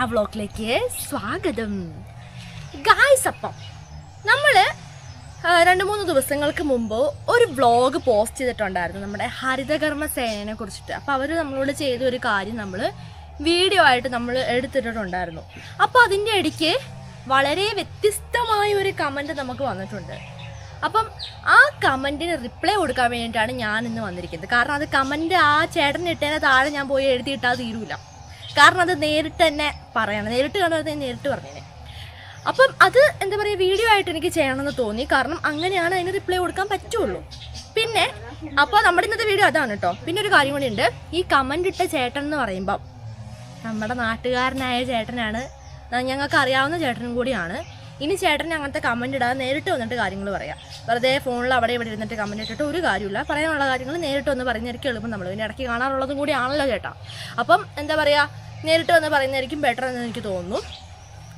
Diana വ്ളോഗിലേക്ക് സ്വാഗതം. Guys അപ്പം നമ്മൾ രണ്ട് മൂന്ന് ദിവസങ്ങൾക്ക് മുമ്പ് ഒരു വ്ളോഗ് പോസ്റ്റ് ചെയ്തിട്ടുണ്ടായിരുന്നു നമ്മുടെ ഹരിതകർമ്മ സേനയെ കുറിച്ചിട്ട്. അപ്പോൾ അവർ നമ്മളോട് ചെയ്ത ഒരു കാര്യം നമ്മൾ വീഡിയോ ആയിട്ട് നമ്മൾ എടുത്തിട്ടുണ്ടായിരുന്നു അപ്പോൾ അതിന്റെ ഇടയ്ക്ക് വളരെ വ്യത്യസ്തമായ ഒരു കമന്റ് നമുക്ക് വന്നിട്ടുണ്ട്. അപ്പം ആ കമന്റിന് റിപ്ലൈ കൊടുക്കാൻ വേണ്ടിയിട്ടാണ് ഞാൻ ഇന്ന് വന്നിരിക്കുന്നത്. കാരണം അത് കമന്റ് ആ ചേട്ടൻ ഇട്ടതിന് താഴെ ഞാൻ പോയി എഴുതിയിട്ടാൽ തീരൂല. കാരണം അത് നേരിട്ട് തന്നെ പറയണം. നേരിട്ട് കാണുന്നത് നേരിട്ട് പറഞ്ഞേനെ. അപ്പം അത് എന്താ പറയുക വീഡിയോ ആയിട്ട് എനിക്ക് ചെയ്യണമെന്ന് തോന്നി. കാരണം അങ്ങനെയാണ് അതിന് റിപ്ലൈ കൊടുക്കാൻ പറ്റുള്ളൂ. പിന്നെ അപ്പോൾ നമ്മുടെ ഇന്നത്തെ വീഡിയോ അതാണ് കേട്ടോ പിന്നെ ഒരു കാര്യം കൂടി ഉണ്ട്. ഈ കമന്റ് ഇട്ട ചേട്ടൻ എന്ന് പറയുമ്പം നമ്മുടെ നാട്ടുകാരനായ ചേട്ടനാണ് ഞങ്ങൾക്ക് അറിയാവുന്ന ചേട്ടനും കൂടിയാണ്. ഇനി ചേട്ടൻ അങ്ങനത്തെ കമന്റ് ഇടാതെ നേരിട്ട് വന്നിട്ട് കാര്യങ്ങൾ പറയാം. വെറുതെ ഫോണിൽ അവിടെ ഇവിടെ ഇരുന്നിട്ട് കമന്റ് ഇട്ടിട്ട് ഒരു കാര്യമില്ല പറയാനുള്ള കാര്യങ്ങൾ നേരിട്ട് വന്ന് പറയുന്നതായിരിക്കും എളുപ്പം നമ്മൾ പിന്നെ ഇടയ്ക്ക് കാണാറുള്ളതും കൂടിയാണല്ലോ ചേട്ടാ. അപ്പം എന്താ പറയുക നേരിട്ട് വന്ന് പറയുന്നതായിരിക്കും ബെറ്റർ എന്ന് എനിക്ക് തോന്നുന്നു.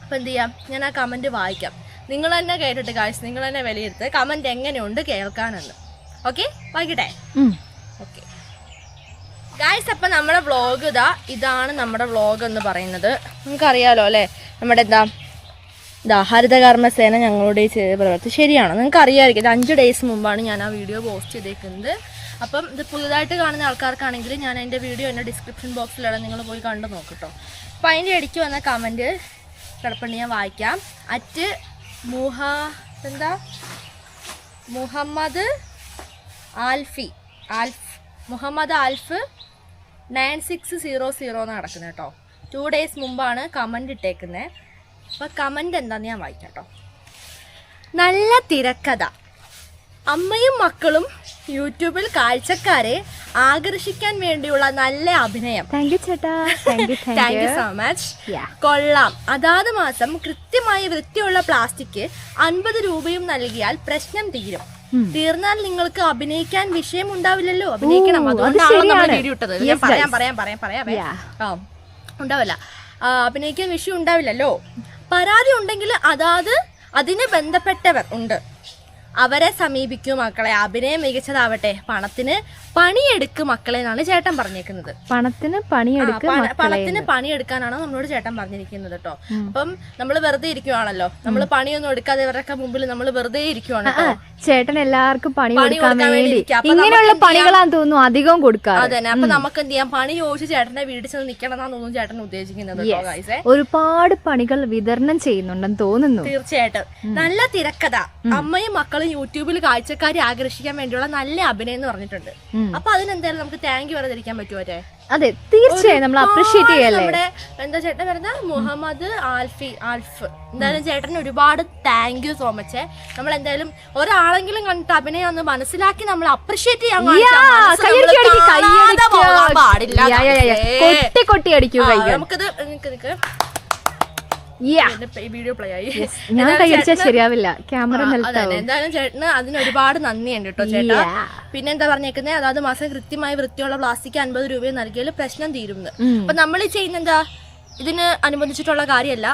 അപ്പോൾ എന്ത് ചെയ്യാം? ഞാൻ ആ കമന്റ് വായിക്കാം. നിങ്ങൾ തന്നെ കേട്ടിട്ട് കാശ് നിങ്ങൾ തന്നെ വിലയിരുത്ത് കമന്റ് എങ്ങനെയുണ്ട് കേൾക്കാനെന്ന്. ഓക്കെ വായിക്കട്ടെ? ഓക്കെ ഗായ്സ് അപ്പം നമ്മുടെ വ്ളോഗ് ഇതാ ഇതാണ് നമ്മുടെ വ്ളോഗ് എന്ന് പറയുന്നത്. നമുക്കറിയാലോ അല്ലേ? നമ്മുടെ എന്താ ഇതാ ഹരിതകർമ്മസേന ഞങ്ങളുടെ ചെയ്ത പ്രവർത്തി ശരിയാണ്. നിങ്ങൾക്ക് അറിയാമായിരിക്കും ഇത് അഞ്ച് ഡേയ്സ് മുമ്പാണ് ഞാൻ ആ വീഡിയോ പോസ്റ്റ് ചെയ്തേക്കുന്നത്. അപ്പം ഇത് പുതുതായിട്ട് കാണുന്ന ആൾക്കാർക്കാണെങ്കിൽ ഞാൻ അതിന്റെ വീഡിയോ എന്റെ ഡിസ്ക്രിപ്ഷൻ ബോക്സിലാണ് നിങ്ങൾ പോയി കണ്ടു നോക്കട്ടോ അപ്പം അതിന്റെ ഇടയ്ക്ക് വന്ന കമന്റ് കിടപ്പുണ്ട് ഞാൻ വായിക്കാം. അറ്റ് മുഹ എന്താ? Muhammad Alfi. Alf Muhammad Alf nine six zero zero എന്ന് നടക്കുന്നത് കേട്ടോ ടു ഡേയ്സ് മുമ്പാണ് കമന്റ് ഇട്ടേക്കുന്നത് അപ്പോൾ കമന്റ് എന്താന്ന് ഞാൻ വായിക്കാം കേട്ടോ നല്ല തിരക്കഥ. അമ്മയും മക്കളും യൂട്യൂബിൽ കാഴ്ചക്കാരെ ആകർഷിക്കാൻ വേണ്ടിയുള്ള നല്ല അഭിനയം. താങ്ക് യു ചേട്ടാ. താങ്ക് യു സോ മച്ച് കൊള്ളാം. അതാത് മാസം കൃത്യമായി വൃത്തിയുള്ള പ്ലാസ്റ്റിക് അൻപത് രൂപയും നൽകിയാൽ പ്രശ്നം തീരും. തീർന്നാൽ നിങ്ങൾക്ക് അഭിനയിക്കാൻ വിഷയം ഉണ്ടാവില്ലല്ലോ അഭിനയിക്കണം അതുകൊണ്ടാണ് നമ്മൾ. വീഡിയോ ഇട്ടത്? ഞാൻ പറയാം. പറയാം പറയാം പറയാം ആ ഉണ്ടാവില്ല. അഭിനയിക്കാൻ വിഷയം ഉണ്ടാവില്ലല്ലോ. പരാതി ഉണ്ടെങ്കിൽ അതാത് അതിന് ബന്ധപ്പെട്ടവർ ഉണ്ട്. അവരെ സമീപിക്കൂ മക്കളെ. അഭിനയം മികച്ചതാവട്ടെ. പണത്തിന് പണിയെടുക്ക് മക്കളെ എന്നാണ് ചേട്ടൻ പറഞ്ഞേക്കുന്നത്. പണത്തിന് പണിയെടുക്ക് പണത്തിന് പണിയെടുക്കാനാണ് നമ്മളോട് ചേട്ടൻ പറഞ്ഞിരിക്കുന്നത് കേട്ടോ അപ്പം നമ്മൾ വെറുതെ ഇരിക്കുവാണല്ലോ. നമ്മൾ പണിയൊന്നും എടുക്കാതെ ഇവരൊക്കെ മുമ്പിൽ നമ്മൾ വെറുതെ ഇരിക്കുവാണ് ചേട്ടൻ എല്ലാവർക്കും പണി കൊടുക്കാൻ വേണ്ടി ഇങ്ങനെയുള്ള പണികളാന്ന് തോന്നുന്നു അധികം കൊടുക്കാറ്. അതെ അപ്പൊ നമുക്ക് എന്ത് ചെയ്യാം? പണി ചോദിച്ച് ചേട്ടന്റെ വീട്ടിൽ ചെന്ന് നിക്കണം എന്നാണ് തോന്നുന്നു ചേട്ടൻ ഉദ്ദേശിക്കുന്നത് ഒരുപാട് പണികൾ വിതരണം ചെയ്യുന്നുണ്ടെന്ന് തോന്നുന്നു. തീർച്ചയായിട്ടും. നല്ല തിരക്കഥ. അമ്മയും മക്കളും യൂട്യൂബിൽ കാഴ്ചക്കാരെ ആകർഷിക്കാൻ വേണ്ടിയുള്ള നല്ല അഭിനയം എന്ന് പറഞ്ഞിട്ടുണ്ട്. അപ്പൊ അതിനെന്തായാലും നമുക്ക് താങ്ക് യു പറഞ്ഞിരിക്കാൻ പറ്റുമോ അതെ? തീർച്ചയായും നമ്മൾ അപ്രീഷിയേറ്റ് ചെയ്യല്ലേ? നമ്മുടെ എന്താ ചേട്ടൻ വരുന്ന മുഹമ്മദ് ആൽഫി ആൽഫ്. എന്തായാലും ചേട്ടന് ഒരുപാട് താങ്ക് യു സോ മച്ച് നമ്മൾ എന്തായാലും ഒരാളെങ്കിലും കണ്ടിട്ട് അഭിനയം ഒന്ന് മനസ്സിലാക്കി നമ്മൾ അപ്രീഷിയേറ്റ് ചെയ്യാൻ പാടില്ല. കൊട്ടി കൊട്ടി അടിക്കൂ നമുക്കിത് നിക്ക് നിക്ക്. വീഡിയോ പ്ലേ ആയി. ഞാൻ എന്തായാലും കൈയടിച്ചാൽ ചേട്ടന് ശരിയാവില്ല. ക്യാമറ എന്തായാലും ചേട്ടന് അതിന് ഒരുപാട് നന്ദിയുണ്ട് കേട്ടോ ചേട്ടാ. പിന്നെ എന്താ പറഞ്ഞേക്കുന്നത് അതായത് മാസം കൃത്യമായി വൃത്തിയുള്ള പ്ലാസ്റ്റിക് അൻപത് രൂപ നൽകിയാൽ പ്രശ്നം തീരുന്നു ഉം. അപ്പൊ നമ്മൾ ചെയ്യുന്ന എന്താ ഇതിന് അനുബന്ധിച്ചിട്ടുള്ള കാര്യമല്ല.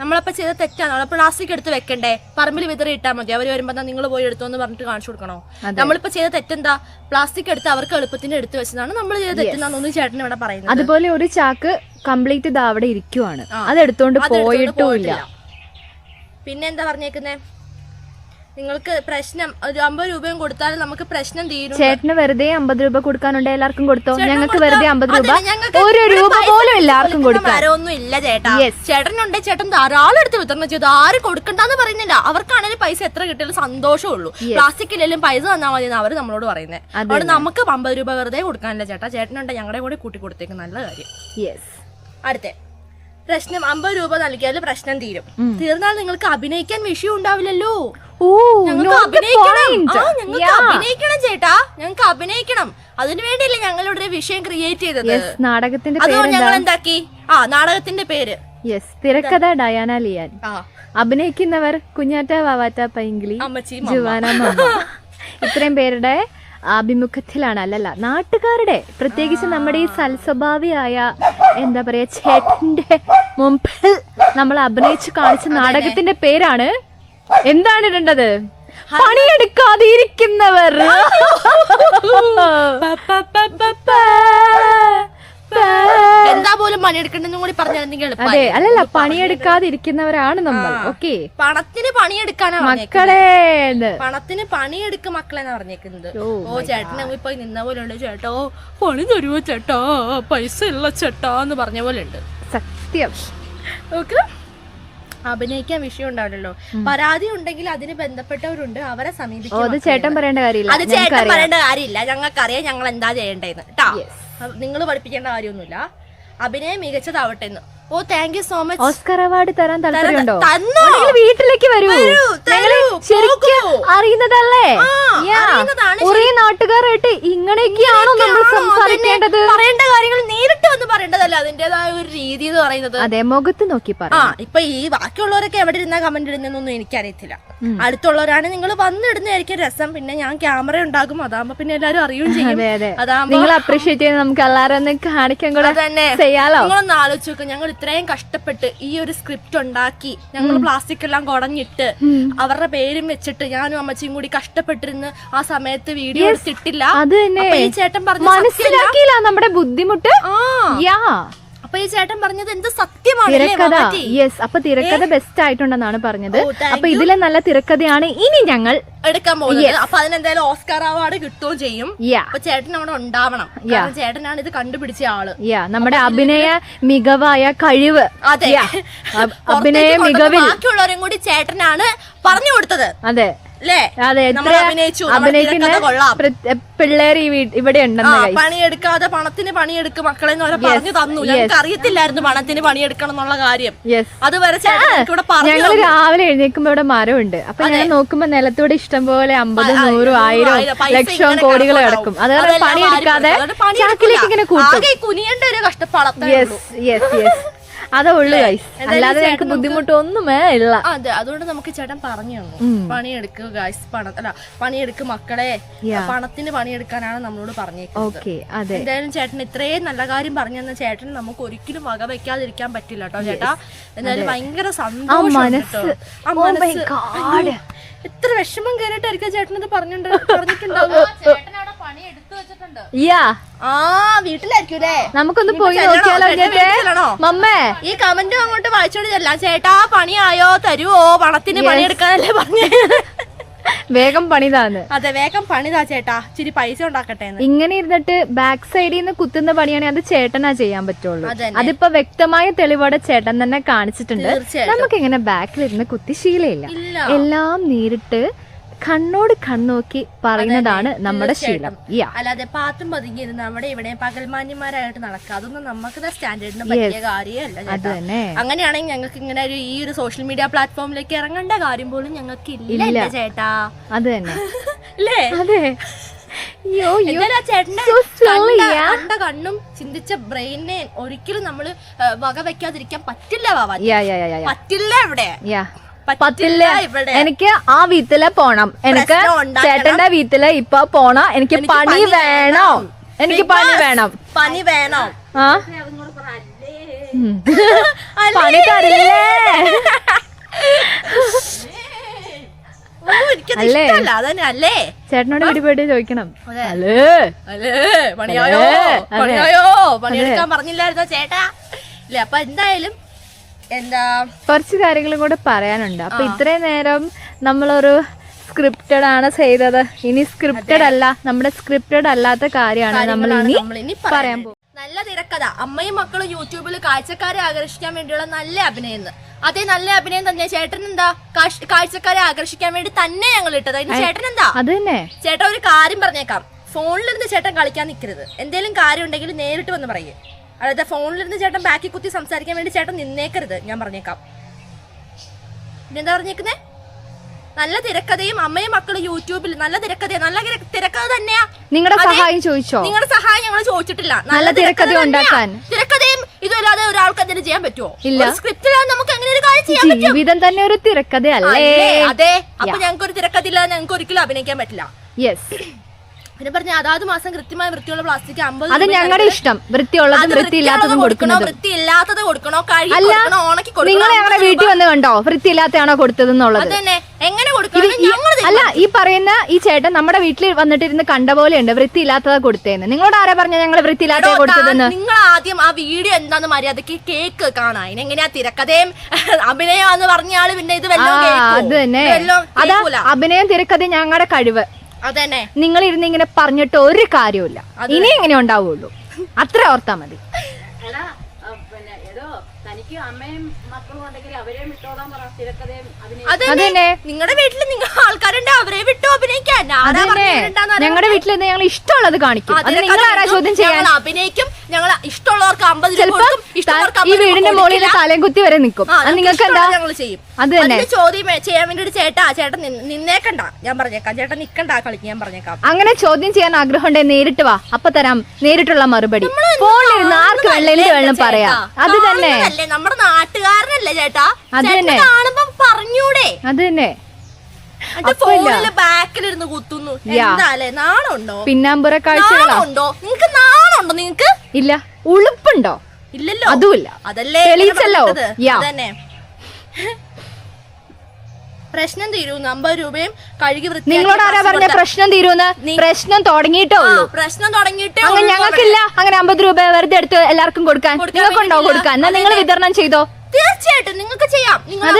നമ്മളപ്പോ ചെയ്ത തെറ്റാണ്. നമ്മൾ പ്ലാസ്റ്റിക് എടുത്ത് വെക്കണ്ടേ? പറമ്പിൽ വിതറി ഇട്ടാൽ മതി. അവർ വരുമ്പോ നിങ്ങൾ പോയി എടുത്തോന്ന് പറഞ്ഞിട്ട് കാണിച്ചു കൊടുക്കണോ? നമ്മളിപ്പോ ചെയ്ത തെറ്റെന്താ? പ്ലാസ്റ്റിക് എടുത്ത് അവർക്ക് എളുപ്പത്തിന് എടുത്ത് വെച്ചതാണ് നമ്മൾ ചെയ്ത തെറ്റെന്നാണ് ചേട്ടൻ ഇവിടെ പറയുന്നത്. അതുപോലെ ഒരു ചാക്ക് കംപ്ലീറ്റ് ഇത് അവിടെ ഇരിക്കുവാണ്. അത് എടുത്തോണ്ട് പോയിട്ടില്ല. പിന്നെ എന്താ പറഞ്ഞേക്കുന്നേ? നിങ്ങൾക്ക് പ്രശ്നം ഒരു അമ്പത് രൂപയും കൊടുത്താൽ നമുക്ക് പ്രശ്നം തീരും ചേട്ടന് വെറുതെ അമ്പത് രൂപ കൊടുക്കാനുണ്ട് എല്ലാവർക്കും കൊടുത്തോ? ഞങ്ങൾക്ക് വെറുതെ അമ്പത് രൂപ. ഒരു രൂപ പോലും എല്ലാവർക്കും കൊടുക്കാരൊന്നും ഇല്ല ചേട്ടാ. ചേട്ടനുണ്ട് ചേട്ടൻ ധാരാളം എടുത്ത് വിതരണം ചെയ്തു. ആരും കൊടുക്കണ്ടെന്ന് പറയുന്നില്ല. അവർക്കാണെങ്കിലും പൈസ എത്ര കിട്ടിയാലും സന്തോഷമുള്ളൂ. പ്ലാസ്റ്റിക് ഇല്ലെങ്കിലും പൈസ തന്നാൽ മതി അവർ നമ്മളോട് പറയുന്നത് അതുകൊണ്ട് നമുക്ക് അമ്പത് രൂപ വെറുതെ കൊടുക്കാനില്ല ചേട്ടാ. ചേട്ടനുണ്ട് ഞങ്ങളുടെ കൂടെ കൂട്ടി കൊടുത്തേക്ക് നല്ല കാര്യം. യെസ് അടുത്ത. പ്രശ്നം അമ്പത് രൂപ നൽകിയാൽ പ്രശ്നം തീരും. തീർന്നാൽ നിങ്ങൾക്ക് അഭിനയിക്കാൻ വിഷയം ഉണ്ടാവില്ലല്ലോ. ഞങ്ങൾക്ക് അഭിനയിക്കണം. ഞങ്ങൾക്ക് അഭിനയിക്കണം ചേട്ടാ. ഞങ്ങൾക്ക് അഭിനയിക്കണം. അതിനു വേണ്ടിയല്ലേ ഞങ്ങളുടെ ഒരു വിഷയം ക്രിയേറ്റ് ചെയ്തത്. നാടകത്തിന്റെ അതുകൊണ്ട് ഞങ്ങൾ എന്താക്കി? ആ നാടകത്തിന്റെ പേര്. യെസ് തിരക്കഥ ഡയാന ലിയാൻ. അഭിനയിക്കുന്നവർ കുഞ്ഞാറ്റ വാവാറ്റ പൈങ്കിളി ജുവാന ഇത്രയും പേരുടെ ആഭിമുഖ്യത്തിലാണ്. അല്ലല്ല നാട്ടുകാരുടെ പ്രത്യേകിച്ച് നമ്മുടെ ഈ സൽസ്വഭാവിയായ എന്താ പറയാ ചേട്ടന്റെ മുമ്പിൽ നമ്മൾ അഭിനയിച്ച് കാണിച്ച നാടകത്തിന്റെ പേരാണ് എന്താണ് ഇടേണ്ടത്? പണിയെടുക്കാതെ ഇരിക്കുന്നവർ. എന്താ പോലും പണിയെടുക്കണ്ടെന്നും കൂടി പറഞ്ഞിരുന്നെങ്കിൽ അതെ അല്ലല്ല പണിയെടുക്കാതിരിക്കുന്നവരാണ് നമ്മൾ ഓക്കെ? പണത്തിന് പണിയെടുക്കാനാ പറഞ്ഞേക്കുന്നത്. മക്കളെ. പണത്തിന് പണിയെടുക്ക മക്കളെ പറഞ്ഞേക്കുന്നത്. ഓ ചേട്ടൻ അങ്ങ് പോയി നിന്ന പോലെ ഉണ്ട് ചേട്ടോ പണി തരുവോ ചേട്ടാ? പൈസ ഇല്ല ചേട്ടാ എന്ന് പറഞ്ഞ പോലെ ഉണ്ട് സത്യം. ഓക്കെ അഭിനയിക്കാൻ വിഷയം ഉണ്ടാവില്ലല്ലോ. പരാതി ഉണ്ടെങ്കിൽ അതിന് ബന്ധപ്പെട്ടവരുണ്ട് അവരെ സമീപിക്കും അത് ചേട്ടൻ പറയേണ്ട കാര്യമില്ല. അത് ചേട്ടൻ പറയേണ്ട കാര്യമില്ല. ഞങ്ങൾക്കറിയാം ഞങ്ങൾ എന്താ ചെയ്യേണ്ടതെന്ന്. കേട്ടാ? നിങ്ങൾ പഠിപ്പിക്കേണ്ട കാര്യമൊന്നുമില്ല. അഭിനയം മികച്ചതാവട്ടെ എന്ന് ഓ thank you so much Oscar award തരാൻ താല്പര്യമുണ്ടോ? വീട്ടിലേക്ക് വരൂ. ശരിക്കും അറിയുന്നതല്ലേ? കുറേ നാട്ടുകാരായിട്ട് ഇങ്ങനെയൊക്കെയാണോ നമ്മൾ? സംസാരിക്കേണ്ടത്? പറയേണ്ട കാര്യങ്ങൾ നേരിട്ട് വന്ന് പറയേണ്ടതല്ല. അതിന്റേതായ ഒരു രീതി എന്ന് പറയുന്നത്. അതെ മുഖത്ത് നോക്കി പറ. ആ ഇപ്പൊ ഈ ബാക്കിയുള്ളവരൊക്കെ എവിടെ ഇരുന്നാ കമന്റ് ഇടുന്നൊന്നും എനിക്കറിയത്തില്ല. അടുത്തുള്ളവരാണ് നിങ്ങൾ വന്നിടുന്നതായിരിക്കും രസം. പിന്നെ ഞാൻ ക്യാമറ ഉണ്ടാകും അതാകുമ്പോ പിന്നെ എല്ലാരും അറിയും ചെയ്യും. അതെ. അതെ അതാകുമ്പോ നിങ്ങൾ അപ്രീഷിയേറ്റ് ചെയ്ത് നമുക്ക് എല്ലാരും ഒന്ന് കാണിക്കാൻ കൂടെ തന്നെ ചെയ്യാലോ? നിങ്ങളൊന്ന് ആലോചിച്ച് നോക്ക്. ഞങ്ങൾ ഇത്രയും കഷ്ടപ്പെട്ട് ഈ ഒരു സ്ക്രിപ്റ്റ് ഉണ്ടാക്കി ഞങ്ങൾ പ്ലാസ്റ്റിക് എല്ലാം കുടഞ്ഞിട്ട് അവരുടെ പേരും വെച്ചിട്ട് ഞാനും അമ്മച്ചിയും കൂടി കഷ്ടപ്പെട്ടിരുന്ന് ആ സമയത്ത് വീഡിയോ എടുത്തിട്ടില്ല. അത് തന്നെ. അപ്പൊ ഈ ചേട്ടൻ പറഞ്ഞ സത്യമല്ല. മനസ്സിലാക്കിയില്ല നമ്മുടെ ബുദ്ധിമുട്ട്. ആ. യാ അപ്പൊ ഈ ചേട്ടൻ പറഞ്ഞത് എന്ത് സത്യമാണ് തിരക്കഥ. യെസ് അപ്പൊ തിരക്കഥ ബെസ്റ്റ് ആയിട്ടുണ്ടെന്നാണ് പറഞ്ഞത്. അപ്പൊ ഇതിലെ നല്ല തിരക്കഥയാണ് ഇനി ഞങ്ങൾ എടുക്കാൻ പോകുന്നത്. അപ്പൊ അതിനെന്തായാലും ഓസ്കാർ അവാർഡ് കിട്ടുകയും ചെയ്യും. അപ്പൊ ചേട്ടൻ അവിടെ ഉണ്ടാവണം. ചേട്ടനാണ് ഇത് കണ്ടുപിടിച്ച ആൾ. യാ നമ്മുടെ അഭിനയ മികവായ കഴിവ്. അതെ. അഭിനയ മികവിൽ. ബാക്കിയുള്ളവരും കൂടി ചേട്ടനാണ് പറഞ്ഞു കൊടുത്തത്. അതെ. അതെ അഭിനയിക്കുന്ന പിള്ളേർ വീ- ഇവിടെ ഉണ്ടെന്ന് പണിയെടുക്കാതെ പണത്തിന് പണിയെടുക്കും മക്കളെ പറഞ്ഞു തന്നു. ഞങ്ങൾക്ക് അറിയത്തില്ലായിരുന്നു പണത്തിന് പണിയെടുക്കണം എന്നുള്ള കാര്യം. അത് വരെ ഞങ്ങൾ രാവിലെ എഴുന്നേൽക്കുമ്പോ ഇവിടെ മരമുണ്ട്. അപ്പൊ ഞാൻ നോക്കുമ്പോ നിലത്തൂടെ ഇഷ്ടം പോലെ അമ്പതും നൂറും ആയിരം ലക്ഷം ലക്ഷവും കോടികൾ. കിടക്കും അത് കാരണം അതെല്ലാം പണിയെടുക്കാതെ. ചാക്കിലേക്ക് ഇങ്ങനെ കൂട്ടും. കുനിയേണ്ട ഒരു കഷ്ടപ്പാടാണ് യെസ് യെസ് യെസ് അതേ ഉള്ളു ഗൈസ് അല്ലാതെ ഞങ്ങൾക്ക് ബുദ്ധിമുട്ടൊന്നുമേ ഇല്ല. അതെ. അതുകൊണ്ട് നമുക്ക് ചേട്ടൻ പറഞ്ഞു തന്നു. പണിയെടുക്കുക ഗൈസ് പണ അല്ല പണിയെടുക്ക് മക്കളെ. പണത്തിന് പണിയെടുക്കാനാണ് നമ്മളോട് പറഞ്ഞേക്കുന്നത്. ഓക്കെ അതെ. എന്തായാലും ചേട്ടൻ ഇത്രയും നല്ല കാര്യം പറഞ്ഞു തന്ന ചേട്ടൻ നമുക്ക് ഒരിക്കലും വക വെക്കാതിരിക്കാൻ പറ്റില്ല കേട്ടോ ചേട്ടാ. എന്തായാലും ഭയങ്കര സന്തോഷം. ആ Oh മനസ്സ്. എത്ര വിഷമം കയറിയിട്ടായിരിക്കും ചേട്ടൻ ഇത് പറഞ്ഞിട്ടുണ്ട് പറഞ്ഞിട്ടുണ്ടാവുക. യാ ആ നമുക്കൊന്ന് പോയി നോക്കിയാലോ? മമ്മേ. ഈ കമന്റും അങ്ങോട്ട് വായിച്ചോണ്ട് ചെല്ലാം. ചേട്ടാ പണിയായോ? തരുവോ? പണത്തിന് പണിയെടുക്കാനല്ലേ പറഞ്ഞേ. വേഗം പണിതാന്ന്. അതെ വേഗം പണിതാ ചേട്ടാ. ഇച്ചിരി പൈസ ഉണ്ടാക്കട്ടെ ഇങ്ങനെ ഇരുന്നിട്ട് ബാക്ക് സൈഡിൽ നിന്ന് കുത്തുന്ന പണിയാണെങ്കിൽ അത് ചേട്ടനാ ചെയ്യാൻ പറ്റുള്ളൂ. അതിപ്പോ വ്യക്തമായ തെളിവോടെ ചേട്ടൻ തന്നെ കാണിച്ചിട്ടുണ്ട്. നമുക്ക് ഇങ്ങനെ ബാക്കിൽ ഇരുന്ന് കുത്തി ശീലയില്ല. എല്ലാം നേരിട്ട് കണ്ണോട് കണ്ണോക്കി പറയുന്നതാണ് നമ്മുടെ ശീലം. അല്ലാതെ പാത്തും പതുങ്ങിയിരുന്ന് നമ്മുടെ ഇവിടെ പകൽമാന്യന്മാരായിട്ട് നടക്കുക. അതൊന്നും നമുക്ക് സ്റ്റാൻഡേർഡിന് പറ്റിയ കാര്യമല്ല അത് തന്നെ അങ്ങനെയാണെങ്കിൽ ഞങ്ങൾക്ക് ഇങ്ങനെ ഒരു ഈ ഒരു സോഷ്യൽ മീഡിയ പ്ലാറ്റ്ഫോമിലേക്ക് ഇറങ്ങേണ്ട കാര്യം പോലും ഞങ്ങൾക്ക് ഇല്ല. ചേട്ടാ? അത്. തന്നെ അല്ലേ അതെ ചേട്ടന്റെ കണ്ണും ചിന്തിച്ച ബ്രെയിനെ ഒരിക്കലും നമ്മൾ വക വെക്കാതിരിക്കാൻ പറ്റില്ല പറ്റില്ല ഇവിടെ. പറ്റില്ല ഇവിടെ. എനിക്ക് ആ വീട്ടിലെ പോണം. എനിക്ക് പ്രശ്നം ഉണ്ടാക്കണം. ചേട്ടന്റെ വീട്ടിലെ ഇപ്പൊ പോണം. എനിക്ക് എനിക്ക് പണി പണി വേണം. എനിക്ക് പണി വേണം. പണി വേണോ. ആ? ഉം. പണി തരില്ലേ? ഒന്നും എനിക്കത് അല്ലേ? ഇഷ്ടമല്ല അതന്നെ അല്ലേ? ചേട്ടനോട് വീട്ടിൽ പോയിട്ട് ചോദിക്കണം. അതെ. അല്ലേ? അല്ലേ? പണിയായോ? അതെ. പണിയായോ? പണിയെടുക്കാൻ പറഞ്ഞില്ലായിരുന്നോ ചേട്ടാ? ഇല്ല അപ്പൊ എന്തായാലും എന്താ? കുറച്ച് കാര്യങ്ങളും കൂടെ പറയാനുണ്ട്. അപ്പൊ ഇത്രയും നേരം നമ്മളൊരു സ്ക്രിപ്റ്റഡ് ആണ് ചെയ്തത്. ഇനി സ്ക്രിപ്റ്റഡ് അല്ല നമ്മുടെ സ്ക്രിപ്റ്റഡ് അല്ലാത്ത കാര്യമാണ് നമ്മൾ ഇനി പറയാൻ പോകും നല്ല തിരക്കഥ. അമ്മയും മക്കളും യൂട്യൂബിൽ കാഴ്ചക്കാരെ ആകർഷിക്കാൻ വേണ്ടിയുള്ള നല്ല അഭിനയം. അതേ നല്ല അഭിനയം തന്നെ. ചേട്ടൻ എന്താ? കാഴ്ചക്കാരെ ആകർഷിക്കാൻ വേണ്ടി തന്നെ ഞങ്ങൾ ഇട്ടത്. അതിന് ചേട്ടൻ എന്താ? അത് തന്നെ. ചേട്ടൻ ഒരു കാര്യം പറഞ്ഞേക്കാം. ഫോണിലിരുന്ന് ചേട്ടൻ കളിക്കാൻ നിൽക്കരുത് എന്തെങ്കിലും കാര്യം ഉണ്ടെങ്കിൽ നേരിട്ട് വന്ന് പറയേ. അതായത് ഫോണിലിരുന്ന് ചേട്ടൻ ബാക്കി കുത്തി സംസാരിക്കാൻ വേണ്ടി ചേട്ടൻ നിന്നേക്കരുത്. ഞാൻ പറഞ്ഞേക്കാം. പിന്നെന്താ പറഞ്ഞേക്കുന്നേ? നല്ല തിരക്കഥയും അമ്മയും മക്കളും യൂട്യൂബിൽ നല്ല തിരക്കഥ നല്ല തിര- തിരക്കഥ തന്നെയാ. നിങ്ങളുടെ സഹായം ചോദിച്ചോ? നിങ്ങളുടെ സഹായം ഞങ്ങൾ ചോദിച്ചിട്ടില്ല. നല്ല തിരക്കഥ ഉണ്ടാക്കാൻ. തിരക്കഥയും ഇതല്ലാതെ ഒരാൾക്ക് എന്തെങ്കിലും ചെയ്യാൻ പറ്റുമോ ഇല്ല. സ്ക്രിപ്റ്റിലാണ് നമുക്ക് അങ്ങനെ ഒരു കാര്യം ചെയ്യാൻ പറ്റും. ജീവിതം തന്നെ ഒരു തിരക്കഥയല്ലേ? അതെ. അപ്പൊ ഞങ്ങൾക്ക് ഒരു തിരക്കഥ ഇല്ലാതെ ഞങ്ങൾക്ക് ഒരിക്കലും അഭിനയിക്കാൻ പറ്റില്ല. യെസ് പിന്നെ പറഞ്ഞ അതാത് മാസം കൃത്യമായ വൃത്തിയുള്ള പ്ലാസ്റ്റിക് അമ്പത് അത് ഞങ്ങളുടെ ഇഷ്ടം. വൃത്തിയുള്ളതും വൃത്തിയില്ലാത്തതും കൊടുക്കണോ? വൃത്തി ഇല്ലാത്തത് കൊടുക്കണോ? കഴുകി അല്ല കൊടുക്കണോ? ഉണക്കി നിങ്ങൾ ഞങ്ങളുടെ വീട്ടിൽ വന്ന് കണ്ടോ? വൃത്തിയില്ലാത്തയാണോ കൊടുത്തത് എന്നുള്ളത്? എങ്ങനെ അല്ല ഈ പറയുന്ന ഈ ചേട്ടൻ നമ്മുടെ വീട്ടിൽ വന്നിട്ടിരുന്ന് കണ്ട പോലെയുണ്ട്. വൃത്തിയില്ലാത്തതാ കൊടുത്തേന്ന്. നിങ്ങളോട് ആരാ പറഞ്ഞ ഞങ്ങൾ വൃത്തിയില്ലാത്ത കൊടുത്തതെന്ന്? നിങ്ങൾ ആദ്യം ആ വീഡിയോ എന്താന്ന് മര്യാദയ്ക്ക് കേക്ക് കാണാൻ എങ്ങനെയാ തിരക്കഥയും അഭിനയം പറഞ്ഞ ആൾ പിന്നെ ഇത് അത് തന്നെ. അതാ. അഭിനയം തിരക്കഥ ഞങ്ങളുടെ കഴിവ്. അതന്നെ. നിങ്ങൾ ഇരുന്ന് ഇങ്ങനെ പറഞ്ഞിട്ട് ഒരു കാര്യമില്ല ഇനി എങ്ങനെ ഉണ്ടാവുള്ളൂ. അത്ര ഓർത്താ മതി. എടാ പിന്നെ ഏതോ തനിക്ക് അമ്മയും മക്കളും ഉണ്ടെങ്കിൽ അവരെയും വിട്ടോളാൻ പറ തിരക്കഥയും അതന്നെ. നിങ്ങളുടെ വീട്ടിൽ നിങ്ങൾ ആൾക്കാരുണ്ട് അവരെ വിട്ടു അഭിനയിക്കാൻ. ആരാ അതന്നെ. പറഞ്ഞിട്ടുണ്ടാന്ന് അറിയാൻ ഞങ്ങളുടെ വീട്ടിൽ നിന്ന് ഞങ്ങൾ ഇഷ്ടമുള്ളത് കാണിക്കും. അത് അതിനെ നിങ്ങൾ ആരാ ചോദ്യം ചെയ്യാൻ? ഞങ്ങൾ അഭിനയിക്കും. ഞങ്ങൾ ഇഷ്ടമുള്ളവർക്ക് അമ്പത് രൂപ ചിലപ്പോ കൊടുക്കും. ഇഷ്ടമുള്ളവർക്ക് ഈ അമ്പത് രൂപ വീടിന്റെ മുകളിൽ കൊടുക്കില്ല. തലയും കുത്തി വരെ നിൽക്കും. ആ, അത് നിങ്ങൾക്ക് എന്താ ഞങ്ങൾ ചെയ്യും. അത് തന്നെ. ചോദ്യം ചെയ്യാൻ വേണ്ടി ചേട്ടാ ചേട്ടൻ നിന്നേക്കണ്ട. ഞാൻ പറഞ്ഞേക്കാം. ചേട്ടൻ നിക്കണ്ട കളിക്ക്. ഞാൻ പറഞ്ഞേക്കാം. അങ്ങനെ ചോദ്യം ചെയ്യാൻ ആഗ്രഹം ഉണ്ടെങ്കിൽ നേരിട്ട് വാ. അപ്പൊ തരാം നേരിട്ടുള്ള മറുപടി. ഫോണിലിരുന്ന് ആർക്ക് വെള്ളം എന്ത് വേണം പറയാം. അത് തന്നെ. നമ്മുടെ നാട്ടുകാരനല്ലേ ചേട്ടാ? അത് തന്നെ. കാണുമ്പോ പറഞ്ഞൂടെ. അത് തന്നെ. ബാക്കിലിരുന്ന് കുത്തുന്നു. നാണുണ്ടോ? പിന്നാമ്പുറ കാഴ്ചകളാ. നാണുണ്ടോ? നിങ്ങക്ക് നാണുണ്ടോ നിങ്ങക്ക്? ഇല്ല. ഉളുപ്പുണ്ടോ? ഇല്ലല്ലോ. അതുമില്ല. അതല്ലേ തെളിയിച്ചല്ലോ. തന്നെ പ്രശ്നം തീരൂ. അമ്പത് രൂപയും കഴുകി വൃത്തി നിങ്ങളോട് ആരാ പറഞ്ഞ പ്രശ്നം തീരൂന്ന്? പ്രശ്നം തുടങ്ങിയിട്ടോ പ്രശ്നം തുടങ്ങിയിട്ടോ അങ്ങനെ ഞങ്ങൾക്കില്ല. അങ്ങനെ അമ്പത് രൂപ വെറുതെ എടുത്ത് എല്ലാവർക്കും കൊടുക്കാൻ. കൊടുക്കാൻ നിങ്ങൾക്കുണ്ടോ കൊടുക്കാൻ? എന്നാ നിങ്ങൾ വിതരണം ചെയ്തോ? തീർച്ചയായിട്ടും നിങ്ങൾക്ക് ചെയ്യാം. നിങ്ങൾ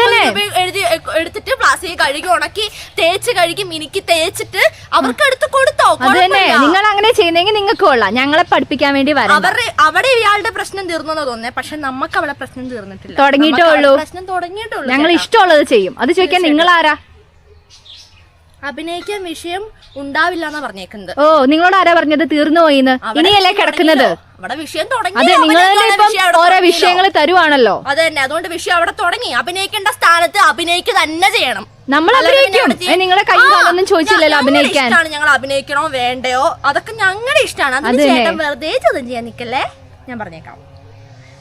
എഴുതി എടുത്തിട്ട് പ്ലാസ്റ്റിക് കഴുകി ഉണക്കി തേച്ച് കഴുകി മിനിക്ക് തേച്ചിട്ട് അവർക്ക് എടുത്ത് കൊടുത്തോ? തന്നെ. നിങ്ങൾ അങ്ങനെ ചെയ്യുന്നെങ്കിൽ നിങ്ങൾക്ക് കൊള്ളാം. ഞങ്ങളെ പഠിപ്പിക്കാൻ വേണ്ടി വരാം അവരുടെ അവിടെ ഇയാളുടെ പ്രശ്നം തീർന്നെന്ന് തോന്നുന്നേ. പക്ഷെ നമുക്ക് അവളെ പ്രശ്നം തീർന്നിട്ടില്ല. തുടങ്ങിയിട്ടേ ഉള്ളൂ. പ്രശ്നം തുടങ്ങിയിട്ടുള്ളൂ ഞങ്ങൾ ഇഷ്ടമുള്ളത് ചെയ്യും. അത് ചോദിക്കാൻ നിങ്ങൾ ആരാ അഭിനയിക്കാൻ വിഷയം ഉണ്ടാവില്ല എന്നാ പറഞ്ഞേക്കുന്നത്. ഓ നിങ്ങളോട് ആരാ പറഞ്ഞത്? തീർന്നു പോയിന്ന്. ഇനിയല്ലേ കിടക്കുന്നത്. അവിടെ വിഷയം തുടങ്ങി അതെ നിങ്ങൾ തന്നെ ഇപ്പം ഓരോ വിഷയങ്ങൾ തരുവാണല്ലോ. അത് തന്നെ അതുകൊണ്ട് വിഷയം അവിടെ തുടങ്ങി. അഭിനയിക്കേണ്ട സ്ഥാനത്ത് അഭിനയിക്കുക തന്നെ ചെയ്യണം. നമ്മൾ അഭിനയിക്കും. ഏ, നിങ്ങളെ കൈ കാലൊന്നും ചോദിച്ചില്ലല്ലോ അഭിനയിക്കാൻ. ഇഷ്ടമാണ് ഞങ്ങൾ അഭിനയിക്കണോ വേണ്ടയോ? അതൊക്കെ ഞങ്ങളുടെ ഇഷ്ടമാണ് അതിന് അത് തന്നെ. ചേട്ടൻ വെറുതെ ചോദ്യം ചെയ്യാൻ നിക്കല്ലേ ഞാൻ പറഞ്ഞേക്കാം.